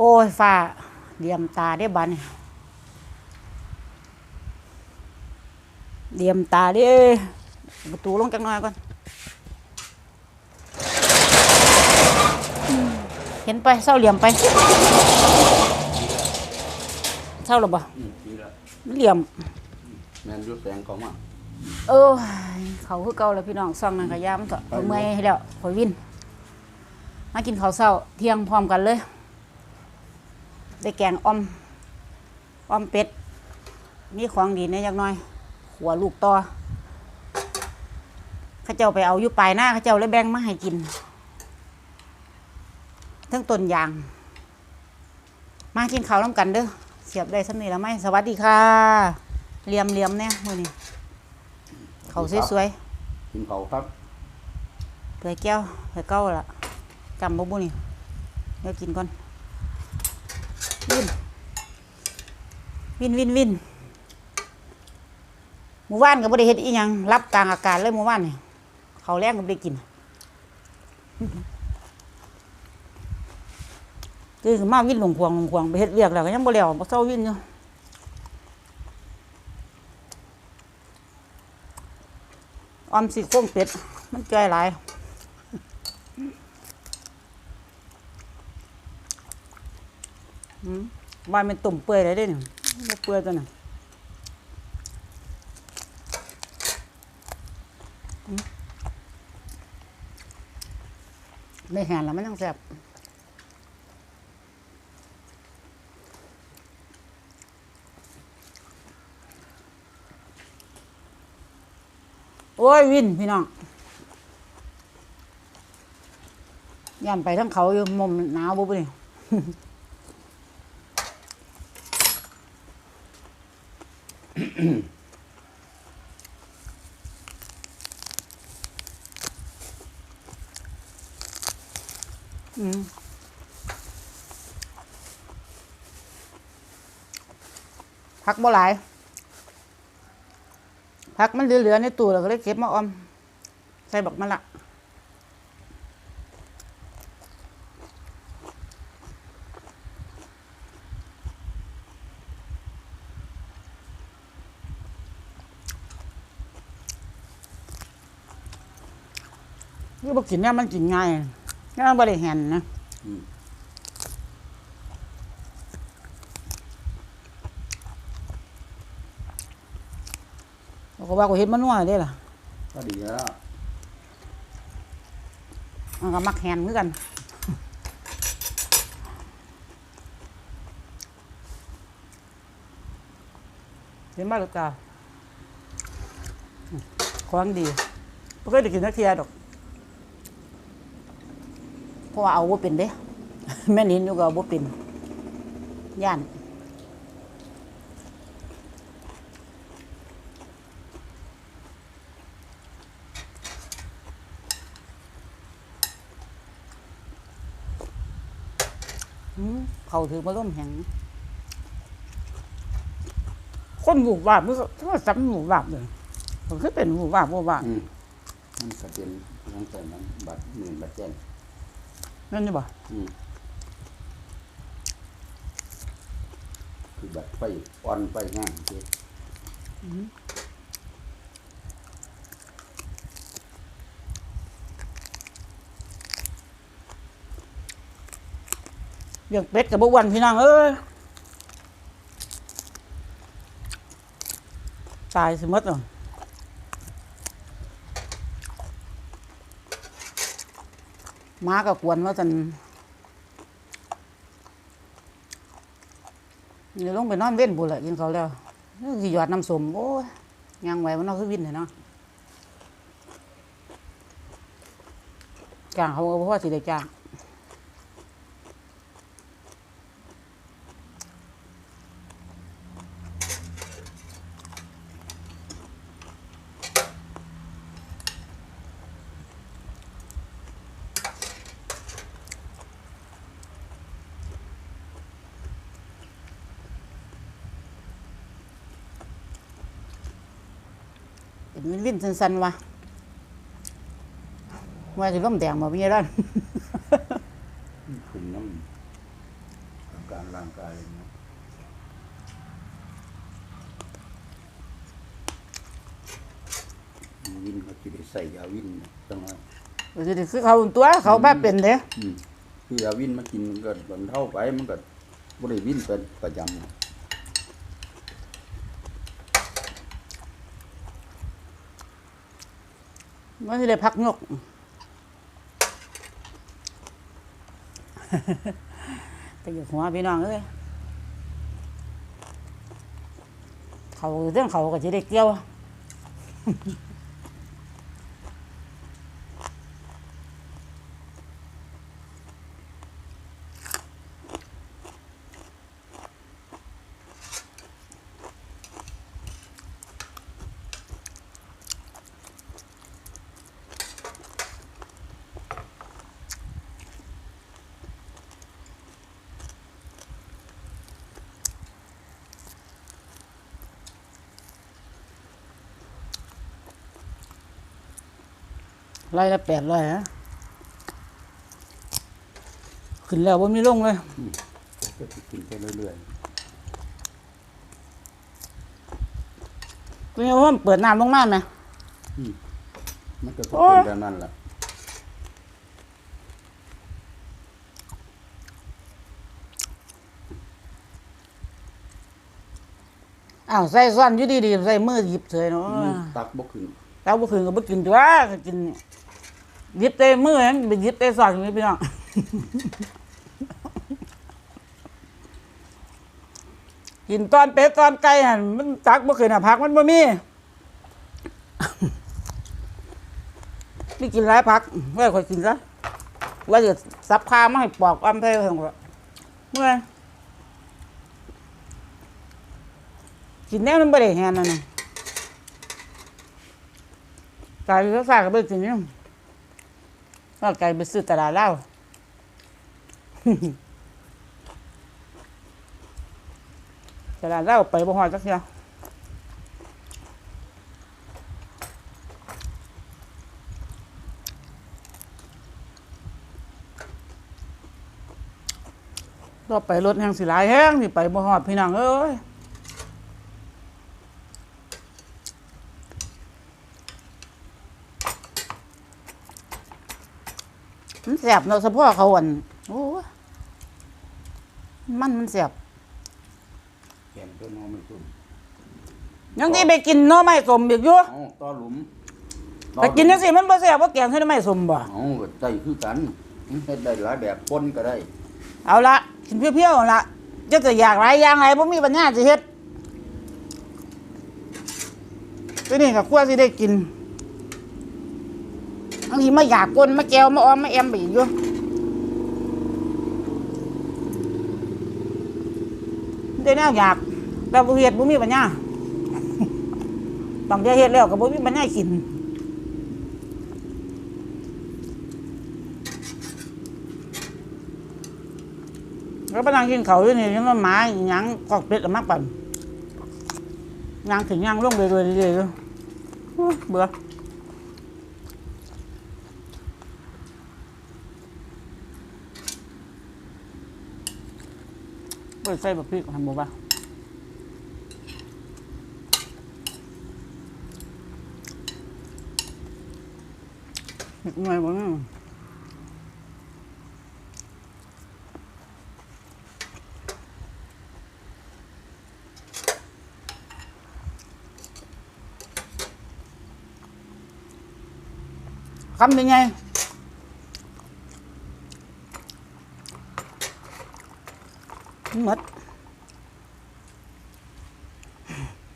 โอ้ยฟ้าเดียมตาได้บัดนเดียมตาเด้ประตูลงจักหน่อยก่อนอืมเห็นไปเศร้าเหลี่ยมไปเศร้าหรือบ่อืมดีแล้วมันเหลี่ยมแมนอยูแสงเขามาเออเขาคือเก่าแล้วพี่น้องซ่องนั่นก็ยามนเถอะเขาเมื่อยให้แล้วขอยวิน มากินข้าวเช้าเที่ยงพร้อมกันเลย ได้แกงอ้อมอ้อมเป็ด มีของดีเนี่ยจักหน่อยหัวลูกต่อเข้าเจ้าไปเอาอยู่ปลายหน้าเข้าเจ้าเลยแบ่งมาให้กินทั้งต้นยาง มากินข้าวน้ำกันเด้อเสียบได้สำนีแล้วไหมสวัสดีค่ะเหลี่ยมเหลี่ยมๆเนี่ยมือนี้เขาวสวยกินเขาครับๆเผื่อแก้วเผื่อเก้าละจำบ่บุนี่เดี๋ยวกินก่อน วินวินวินวินหมู่บ้านก็บ่ได้เฮ็ดอีหยังรับกลางอากาศเลยหมู่บ้านนี่เขาแรงก็บ่ได้กินคือมาวินหลงควงหลงควงไปเฮ็ดเวียกแล้วก็ยังบ่แล้วบ่เซาวินอยู่ออมสิโครงเป็ดมันจ่อยหลาย อืม ว่ามันตุ่มเปื่อยเลยเด้เนี่ยบ่เปื่อยตัวน่ะอืมไม่แห้งแล้วมันต้องแซ่บโอ้ย วิน พี่น้องย่านไปทั้งเขาอยู่มุมหนาวบ่บ่นี่ อืมผักบ่หลายพักมันเหลือๆในตู้เราก็เลยเก็บมาออม ใส่บักมะละ นี่บ่กินเนี่ยมันกินง่ายเนี่ยมันบ่ได้แห่นนะอืมเราก็ว่ากูเฮ็ดมันนัวเด้ล่ะก็ดีแล้วมันก็มักแห่นคือกันเห็นบ้าหรือเปล่าของดีไม่เคยได้กินนักเทียดอกเพ ราะว่าเอาว่าเป็นเด้แม่นินอยู่ก็เอาว่าเป็นย่านอืมเขาถือมาล่มแหงคนหมู่บาบมันก็ถ้าจำหมู่บาบเลยมันคือเป็นหมู่บาบหมู่บาบอืมมันก็เป็นยังใส่มันบัดหมื่นบัดแจ้ง นั่นนี่บ่อืมคือบัดไฟอ่อนไฟง่ายเจ๊เลี้ยงเป็ดกับบุวันพี่น้องเอ้ยตายสิหมดเลยห มาก็กวนว่าจันนี่ลงไปนอนเว้นบุแหละกินเขาแล้วนี่สิหยอดน้ำสมโอ้ยยังไหวมันนอกคือวินเหรอเนาะจ้างเขาเพราะว่าสิได้จ้าง เป็นวินวินสันๆวะว่าจะร่มแดงมาพี่ร้านขึ้นน้การร่างกายนะวินเขาจะได้ใส่ยาวินจังหวะก็สิได้คือเขาตัวเขาบ้าเป็นเด้อืมคือยาวินมากินก็บรรเทาไปมันก็บ่ได้วินเป็นประจำ ม่ได้พักยกแต่อย่หัวพี่น้องเอ้ยเขาเรื่องเขาก็จะได้เกี่ยว ไล่ละแปดร้อยฮะขึ้นแล้วว่ามีลงเลยก็จะกินไปเรื่อยก็ยังว่ามันเปิดน้ำลงมาไหมๆมันก็จะโอ้เป็ยนแบบนั้นแหละอ้าวใส่ซ้อนอยู่ดีๆใส่มือหยิบเฉยเนาะอืมตักบ่ขึ้นเราบ่คืนก็บ่กินตัวก็กินห ยิบเตมือนั้นไปหยิบเตะซ้อนอย่างนี้พี่น้องกินตอนเป็ดตอนไก่หันมันตักบ่เคืนอะผักมันบ่มีนี่กินหลายผักไว้ค่อยกินซะว่าจะซับคามาให้ปอกอ้ํใส่เพิ่เมื่อกินแน่มันบ่ได้แฮนนั่นน่ะไก่ก็ฝากกันไปกิ นนี่ก็ไก่ไปซื้อตลาดเหล้าตลาดเหล้าไปบ่ฮอดจักเที่ยวก็ไปรถแห่งสิหลายแห้งสิไปบ่ฮอดพี่น้องเอ้ย มันแสบเนาะเฉพาะเขาอ่อนโอ้ยมันมันแสบแกงตัวน้องไม่ตุ้มยังที่ไปกินหน้อไม้สมอีกอยู่เอาต่อหลุมแต่กินจังซี่มันบ่แสบว่าแกงให้หน้อไม้สมบ่ เอาก็ใส่คือกันมันเฮ็ดได้หลายแบบปนก็ได้เอาละกินเพียวๆเอาละจะจะอยากหลายอย่างไรบ่มีปัญญาสิเฮ็ดทีนี้ก็กลัวสิได้กิน บางทีมาอยากกลนมาแจวมาออมมาแอมไปอีกอยู่ได้แนวอยากแต่บ่เฮ็ดบ่มีปัญญาบางเทีเฮ็ดแล้วก็บ่มีปัญญากินแล้วไปนั่งกินเขาวอยู่นี่ยังว่าหมาหยังกอกเป็ดมักปั่นย่างถึงย่างลงเลยเลยเลยเลยเบื่อ เปิดใส่บะพริกทำบ่บ้าเห็ดหน่อยบ่เนี่ยคำยังไง หมด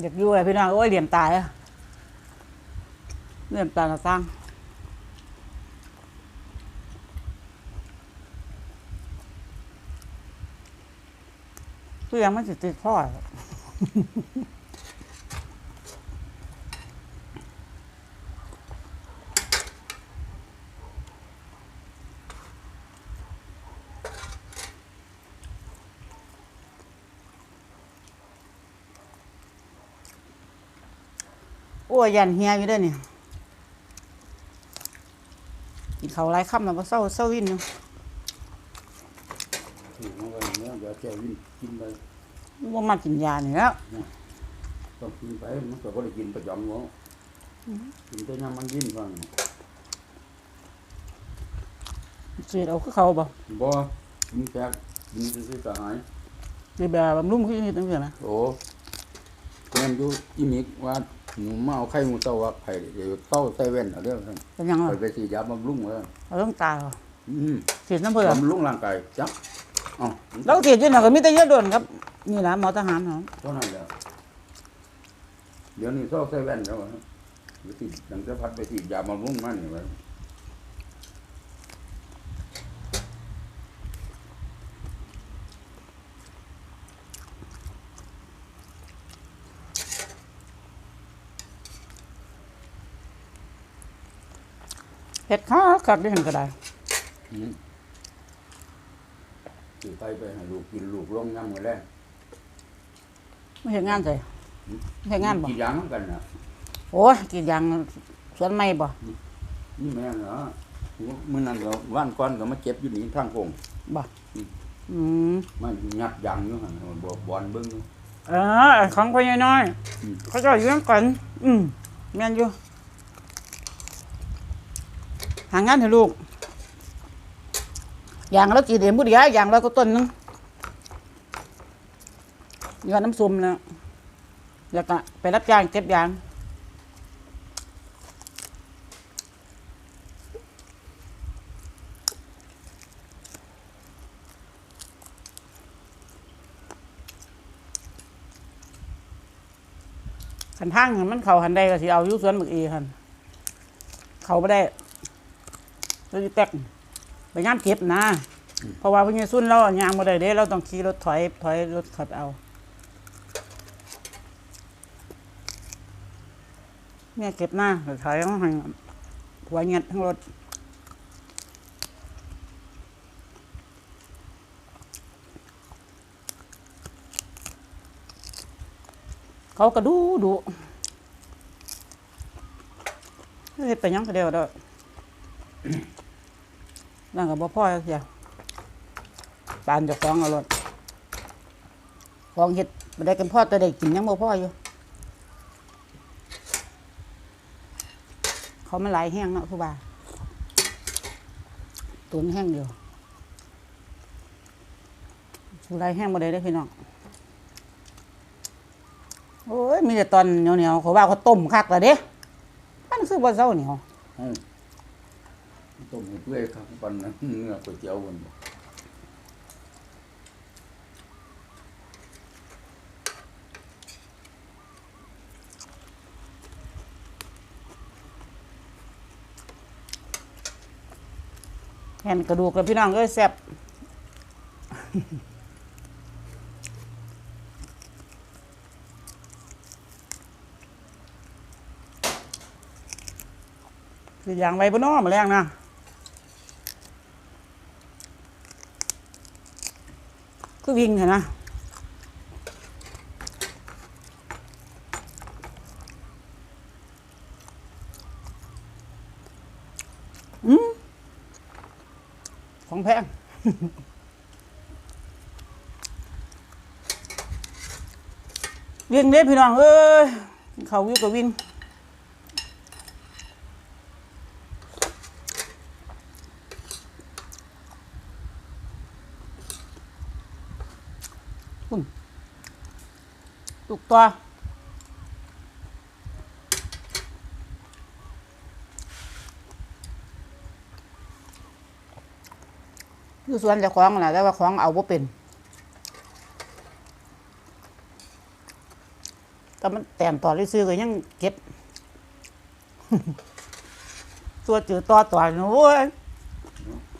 อยากยุ่ยพี่น้องโอ้ยเหลี่ยมตายเหลี่ยมตายกราตั้งเพื่อยังไม่สิติดพ่อ อ้ยยันเฮียอยู่เด้วยเนี่ยกินเขาวหลายคำแล้วก็เศร้าเศร้าวินอยู่ถือมาไว้เนื้อเดี๋ยวแก้วินกินไปว่ามากินยานี่แล้วต้องกินไปมันก็บ่ได้กินประจำเนาะกินแต่ยามมันวินฟังเสียเอาคือเขาบ่บ่กินแค่กินซื่อๆก็หายสิแบบบำรุงคือเฮ็ดจังซี่นะโอ้แม่นอยู่อีมิกว่า หมูมาเอาไข่หมูเต้าว่าไข่เดี๋ยวเต้าใส่แว่นเอาเด้อท่านเป็นหยังไปล่ะไปสิยาบำรุงว่าเอาต้องตายเหรออืมฉีดน้ำเพื่อบำรุงร่างกายจักเอ้าเราฉีดอยู่น่ะก็มีแต่ยาด่วนครับ นี่ล่ะหมอทหารเนาะเท่านั้นแหละเดี๋ยวนี้เต้าใส่แว่นแล้วว่าไปสิดังจะพัดไปสิยาบำรุงมานี่ว่ เฮ็ดข้าวกัดได้เห็นก็ได้อืมสิไปไปให้ลูกกินลูกลงยามมื้อแลงไม่เฮ็ดงานใส่เฮ็ดงานบ่กินยางนำกันน่ะโอ้ยกินยางสวนไม้บ่นี่แม่นเหรอมื้อนั้นก็ว่านก่อนก็มาเจ็บอยู่นี่ทางโค้งบ่อืมมันยัดยางอยู่หั่นบ่บอนเบิ่งอยู่เออของพ่อใหญ่น้อยอืมเขาเจะอยู่นำกันอืมแม่นอยู่ หางานให้ลูก อย่างเรากินเองบ่ดีอะอย่างเราก็ต้นนึงยอดน้ำซุมแล้วแล้วก็ไปรับจ้างเก็บยางขันทางมันเขาหันใดก็สิเอายู่สวนหมึกเอหันเขาไม่ได้ เราจะแตกไปย่ามเก็บนะ เพราะว่าพญาสุนเรายางมาได้เด้เราต้องขี่รถถอยถอยรถขับเอาแม่เก็บหน้าถอยต้องหันหัวเงียดทั้งรถเขาก็ดูดูเฮ็ดไปยังก็เดียวเด้อ นั่นก็บ่พอเสียปานจะฟ้าของเอารถของเฮ็ดบ่ได้กันพ่อแต่ได้กินยังบ่พออยู่ เขามันหลายแห้งเนาะผู้บ่าตุนแห้งเดียวสูหลายแห้งบ่ได้เด้พี่น้องโอ้ยมีแต่ตอนเหนียวๆเขาว่าเขาต้มคักแล้วเด้มันคือบ่เซาเหนียวอ้า ต้มให้เปื่อยครับปันนั้นเนื้อก๋วยเตี๋ยวมันบ่เห็นกระดูกแล้วพี่น้องเอ้ยแซ่บคืออย่างไว้บนน้อมาแรงนะคือ วิ่งเห็นนะอืมของแพงวิ่งเด้พี่น้องเอ้ยเขาวิ่งก็วิ่ง ถูก ตัวอยู่ส่วนจะคล้องนะแต่ว่าคล้องเอาบ่เป็นแต่มันแต่งต่อได้ซื้อก็ยังเก็บ ตัวจือต่อต่อยนะโว้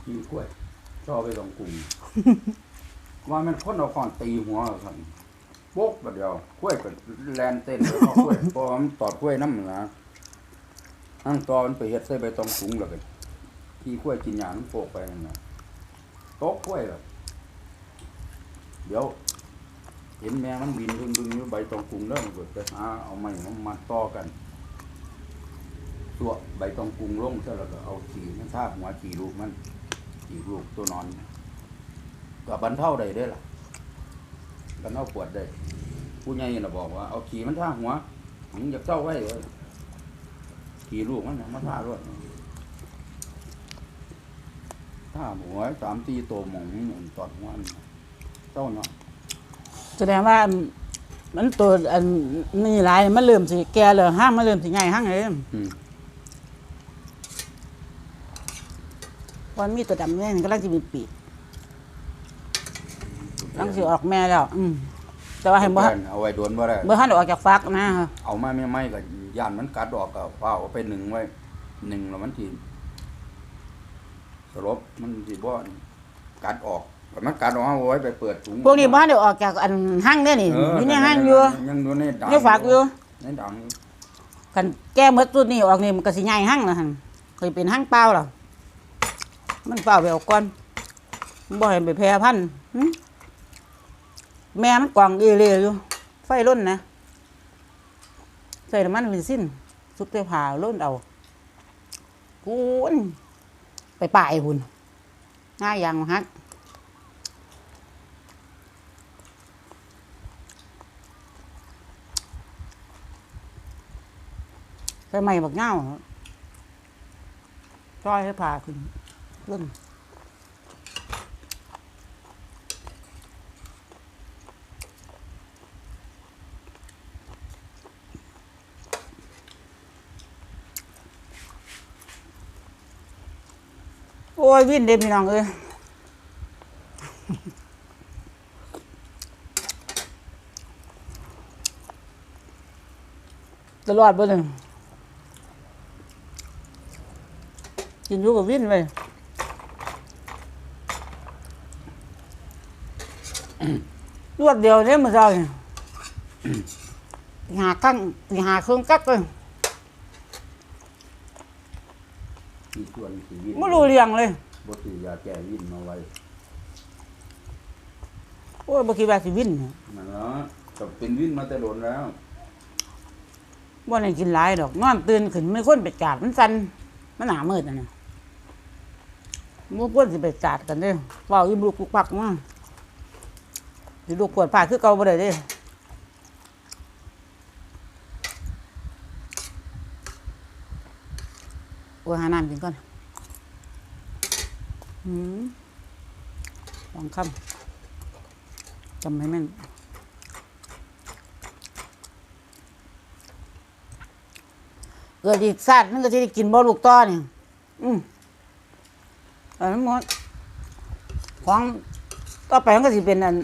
กินกล้วยชอบไปลองกรุงว่ามันคนเอาค้อนตีหัวสั่น โป๊กบัดเดียวกล้วยก็แลนเต้นแล้วก็กล้วยพอมันตอดกล้วยน้ำนะอังตอนไปเฮ็ดใส่ใบตองกรุงแล้วก็ที่กล้วยกินหยางมันโปกไปนั่นน่ะตกกล้วยแบบเดี๋ยว เห็นแม่มันบินบึงๆอยู่ใบตองกรุงแล้วมันก็ไปหาเอาไม้มามาต่อกันตัวใบตองกรุงลงเสร็จแล้วก็เอาขีมันทาบหัวขีลูกมันขีลูกตัวนอนก็บรรเทาได้ด้ล่ะ กันเอาปวดได้ผู้ใหญ่น่ะบอกว่าเอาขี่มันท่าหัวมึงอยากเจ้าไว้เลยขี่ลูกมันน่ะมาท่ารถท่าหัวสามตีโตหมองนี่ตอดหัวมันเจ้าเนาะแสดงว่าอันมันตัวอันนี่หลายมันเริ่มสิแก่เลยห้างมันเริ่มสิใหญ่ห้างเลยอืมวันมีตัวดำเนี่ยมันกำลังจะมีปีก กำลังสิออกแม่แล้ว อืมแต่ว่าให้บ่แม่นเอาไว้โดนบ่ได้เมื่อหันออกจากฟักนะเอามาไม่ไม่ก็ย่านมันกัดออกก็เฝ้าเอาไปหนึ่งไว้หนึ่งแล้วมันทีสลบมันสิบ่กัดออกแต่มันกัดออกเอาไว้ไปเปิดถุงพวกนี้บ้านเดี๋ยวออกจากอันห้างเนี่ยนี่เอออยู่ในห้างอยู่ยังอยู่ในดังในฝากอยู่ในดังอยู่กันแก้เมื่อตุดนี่ออกนี่มันก็สิใหญ่ห้างนะฮันเคยเป็นห้างเปล่าหรอมันเปล่าไปเออกก่อนมันบ่ให้ไปแพร่พันธุ์หึ แม่มันกวางเอเล่อยู่ ไฟล้นนะ ใส่น้ำมันเป็นสิ้นซุปเตผ่าล้นเอากูนไปป่ายหุ่นง่ายอยางฮักใส่ใหม่บักเง่าจ้อยให้ผ่าขึ้นเรื่อง อ้ยวินเด้พี่น้องเอ้ยตลอดบ่เลยกินอยู่กับวินเลยรวดเดียวเนี่ยมันเจ้าเนี่ยหากั้งหาเครื่องกักเลย ส่วนที่วินไม่รู้เรียงเลยบ่ซื้อยาแก้วินมาไว้โอ้ยบ่คิดว่าสิวินเนี่ยนั่นเนาะก็เป็นวินมาแต่โดนแล้วบ่ได้กินหลายดอกนอนตื่นขึ้นไม่คนไปจาดมันสั่นมันหนามืดน่ะนะบ่ควรสิไปจาดกันเด้อเว้าอีบลูกปุกปักมาสิลูกปวดผ้าคือเก่าบ่ได้เด้ โอ้หาน้ำกินก่อนอืมลองคำจำให้แม่นเกิดอีกสัตว์มันก็จะได้กินบ่ลูกต้อนี่อืมอันนั้นหมดของต่อไปมันก็สิเป็นอัน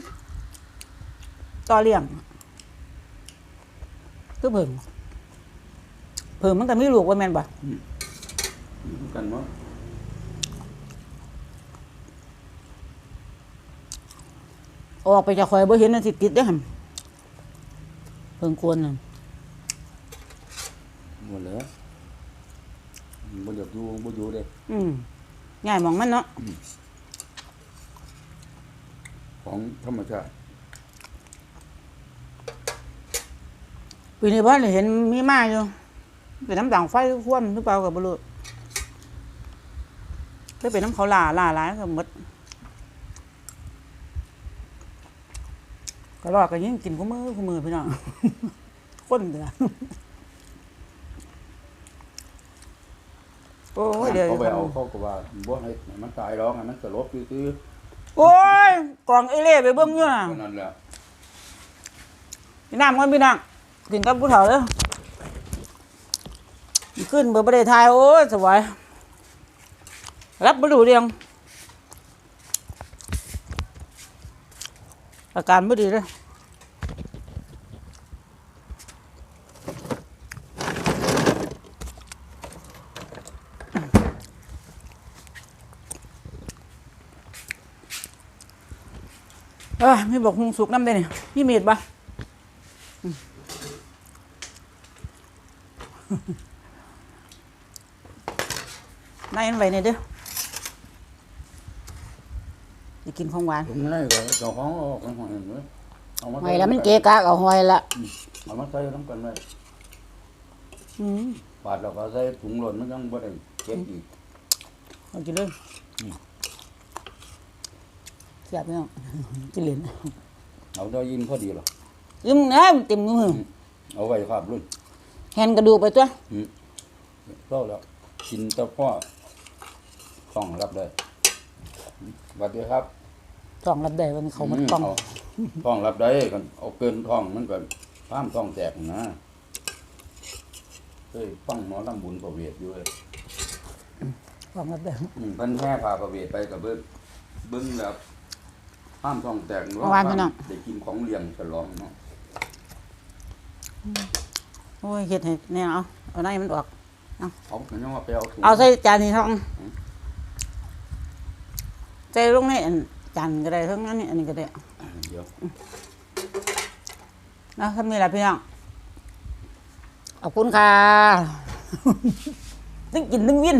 ต่อเลี้ยงคือเพิ่งเพิ่งมันก็มีลูกว่าแม่นบ่ กันว่าออกไปจากข่อยบ่เห็นมันสิติดเด้อหั่นเพิ่งควรน่ะหมดแล้วบ่อยากอยู่บ่อยู่เด้อืมง่ายหมองมันเนาะของธรรมชาติปีนี้บ่ได้เห็นมีมาอยู่เป็นน้ำด่างไฟคว่ำหรือเปล่าก็บ่รู้ เคยเป็นน้ำเขาล่าล่าหลายก็หมดก็รอดก็ยิ่งกินคู่มือคู่มือพี่น้องคนเดือโอ้ยเดี๋ยวเขาไปเอาเขาก็ว่าบ่ให้มันตายหรอกให้มันสลบซื่อโอ้ยกล่องเอเล่ไปเบิ้งอยู่น่ะๆเท่านั้นแหละพี่น้ำกันพี่น้องกินกับผู้เฒ่าเด้อขึ้นเบอร์ประเทศไทยโอ้ยสวย รับบ่รู้เรื่องอาการไม่ดีเลยเอ้ยมีบอกหุงสุกน้ำได้นี่พี่เมีดปะนายอันไว้เนี่ยเด้อ จะกินของหวานผมได้ก็เจ้าของเอาออกของเองเว้ยเอามาไว้แล้วมันเกะกะเอาหอยละเอามาใส่น้ำกันไว้อืมปาดแล้วก็ใส่ถุงหล่นมันยังบ่ได้เก็บอีกเอากินเลยอืมเสียบพี่น้องกินเหรียญเอาได้ยินพอดีหรอยิ้มนะเต็มมือเอาไว้ครับรุ่นแฮนกระดูกไปตัวเท่าแล้วกินแตะพ่อต้องรับได้ สวัสดีครับต้องรับได้วันเขามันกล้องเาท้องรับได้กันเอาเกินท้องมันก็พามท้องแตกนะเฮ้ยฟังหมอลำบุญประเวทอยู่เลยต้องรับได้อืมเพิ่นแห่พาประเวทไปกับเบิ้งเบิ้งแล้วพามท้องแตกเมื่อวานพี่น้องได้กินของเลี้ยงฉลองเนาะโอ้ยเฮ็ดให้แน่เอาเอาไหนมันออกเอาเห็นยังว่าไปเอาถุงเอาใส่จานนี้ท้อง ใส่ลงในอันจานก็ได้ทั้งนั้นนี่อันนี้ก็ได้เดี๋ยวนะถ้ามีอะไรพี่น้องขอบคุณค่ะ ตึ้งกินตึ้งวิน